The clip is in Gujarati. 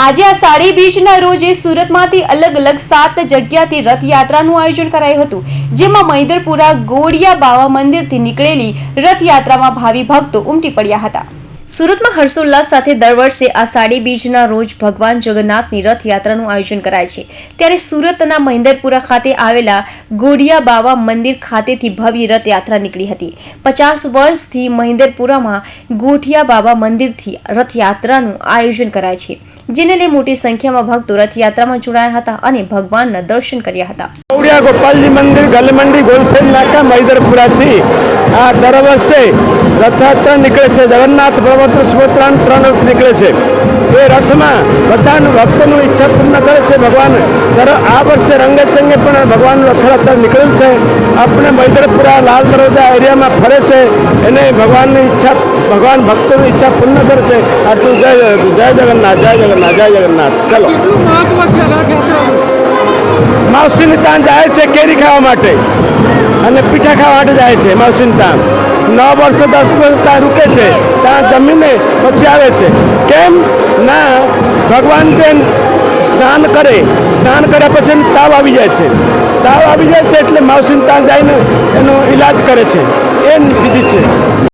આજે આ સાડી બીજના રોજે સુરતમાંથી અલગ અલગ સાત જગ્યાથી રથયાત્રાનું આયોજન કરાયું હતું, જેમાં મહિદરપુરા ગોળિયા બાવા મંદિરથી નીકળેલી રથયાત્રામાં ભાવિ ભક્તો ઉમટી પડ્યા હતા. સુરતમાં હર્ષોલ્લાસ સાથે દર વર્ષે આ સાડી બીજના રોજ ભગવાન જગન્નાથની રથયાત્રાનું આયોજન કરાય છે. ત્યારે સુરતના મહેન્દરપુરા ખાતે આવેલા ગોડિયા બાવા મંદિર ખાતેથી ભવ્ય રથયાત્રા નીકળી હતી. પચાસ વર્ષથી મહેન્દરપુરામાં ગોઠિયા બાબા મંદિરથી રથયાત્રાનું આયોજન કરાય છે. જેને લઈ મોટી સંખ્યામાં ભક્તો રથયાત્રામાં જોડાયા હતા અને ભગવાનના દર્શન કર્યા હતા. ગૌડિયા ગોપાલજી મંદિર, ગલમંડી ગોલસેલ નાકા, મૈદરપુરાથી. આ દર વર્ષે રથયાત્રા નીકળે છે. જગન્નાથ બળવંત સુભદ્રાન ત્રણ રથ નીકળે છે. એ રથમાં બધાનું ભક્તોનું ઈચ્છા પૂર્ણ કરે છે. ભગવાન દર આ વર્ષે રંગચંગે પણ ભગવાનનું રથયાત્રા નીકળ્યું છે. આપણે મૈદરપુરા, લાલ દરોજા એરિયામાં ફરે છે. એને ભગવાનની ઈચ્છા, ભગવાન ભક્તોની ઈચ્છા પૂર્ણ કરે છે. આટલું જય જય જગન્નાથ જય જગન્નાથ જય જગન્નાથ. ચલો. માવસીની તાન જાય છે કેરી ખાવા માટે. અને પીઠા ખાવા માટે જાય છે માવસીની તાન નવ વર્ષ દસ વર્ષ ત્યાં રૂકે છે. ત્યાં જમીને પછી આવે છે. કેમ? ના, ભગવાન જે સ્નાન કરે. સ્નાન કર્યા પછી તાવ આવી જાય છે. તાવ આવી જાય છે એટલે માવસીની તાન જઈને એનો ઈલાજ કરે છે. એ વિધિ છે.